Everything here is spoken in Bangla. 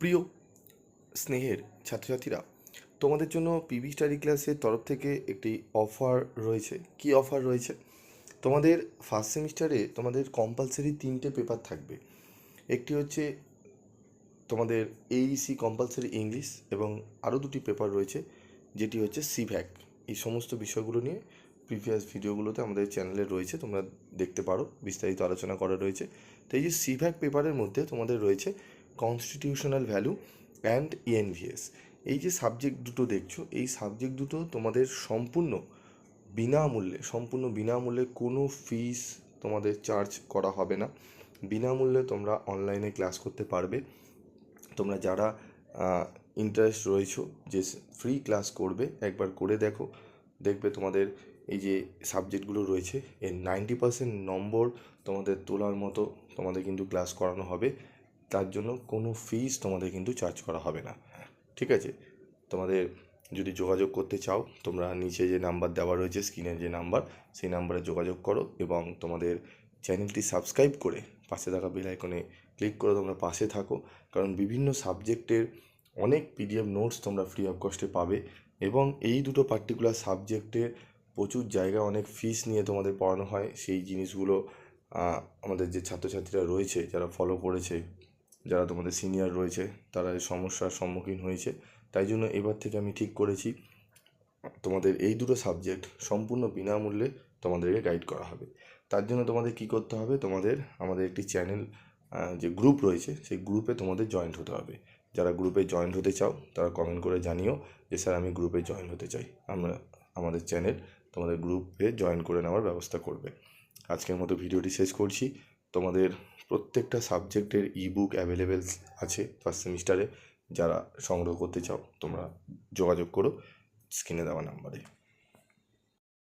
প্রিয় স্নেহের ছাত্রছাত্রীরা, তোমাদের জন্য পিবি স্টাডি ক্লাসের তরফ থেকে একটি অফার রয়েছে। কি অফার রয়েছে? তোমাদের ফার্স্ট সেমিস্টারে তোমাদের কম্পালসারি তিনটে পেপার থাকবে। একটি হচ্ছে তোমাদের এইসি কম্পালসারি ইংলিশ এবং আরও দুটি পেপার রয়েছে, যেটি হচ্ছে সিভ্যাক এই সমস্ত বিষয়গুলো নিয়ে প্রিভিয়াস ভিডিওগুলোতে আমাদের চ্যানেলে রয়েছে, তোমরা দেখতে পারো, বিস্তারিত আলোচনা করা রয়েছে। তো এই যে সিভ্যাক পেপারের মধ্যে তোমাদের রয়েছে কনস্টিটিউশনাল ভ্যালু অ্যান্ড ইএনভিএস এই যে সাবজেক্ট দুটো দেখছ, এই সাবজেক্ট দুটো তোমাদের সম্পূর্ণ বিনামূল্যে সম্পূর্ণ বিনামূল্যে কোনো ফিস তোমাদের চার্জ করা হবে না। বিনামূল্যে তোমরা অনলাইনে ক্লাস করতে পারবে। তোমরা যারা ইন্টারেস্ট রয়েছো, যে ফ্রি ক্লাস করবে, একবার করে দেখো। দেখবে তোমাদের এই যে সাবজেক্টগুলো রয়েছে, এর নাইনটি পার্সেন্ট নম্বর তোমাদের তোলার মতো তোমাদের কিন্তু ক্লাস করানো হবে। তার জন্য কোনো ফিস তোমাদের কিন্তু চার্জ করা হবে না। ঠিক আছে? তোমাদের যদি যোগাযোগ করতে চাও, তোমরা নিচে যে নাম্বার দেওয়া রয়েছে স্ক্রিনের যে নাম্বার সেই নাম্বারে যোগাযোগ করো এবং তোমাদের চ্যানেলটি সাবস্ক্রাইব করে পাশে থাকা বেল আইকনে ক্লিক করে তোমরা পাশে থাকো। কারণ বিভিন্ন সাবজেক্টের অনেক পিডিএফ নোটস তোমরা ফ্রি অফ কস্টে পাবে এবং এই দুটো পার্টিকুলার সাবজেক্টে প্রচুর জায়গা অনেক ফিস নিয়ে তোমাদের পড়ানো হয়। সেই জিনিসগুলো আমাদের যে ছাত্রছাত্রীরা রয়েছে, যারা ফলো করেছে যারা তোমাদের সিনিয়র রয়েছে, তারা এই সমস্যার সম্মুখীন হয়েছে। তাই জন্য এবার থেকে আমি ঠিক করেছি, তোমাদের এই দুটো সাবজেক্ট সম্পূর্ণ বিনামূল্যে তোমাদেরকে গাইড করা হবে। তার জন্য তোমাদের কি করতে হবে? তোমাদের, আমাদের একটি চ্যানেল যে গ্রুপ রয়েছে, সেই গ্রুপে তোমাদের জয়েন্ট হতে হবে। যারা গ্রুপে জয়েন্ট হতে চাও, তারা কমেন্ট করে জানিও যে, স্যার, আমি গ্রুপে জয়েন হতে চাই। আমরা, আমাদের চ্যানেল তোমাদের গ্রুপে জয়েন করে নেওয়ার ব্যবস্থা করবে। আজকের মতো ভিডিওটি শেষ করছি। তোমাদের প্রত্যেকটা সাবজেক্টের ই বুক অ্যাভেলেবেল আছে ফার্স্ট সেমিস্টারে যারা সংগ্রহ করতে চাও, তোমরা যোগাযোগ করো স্ক্রিনে দেওয়া নাম্বারে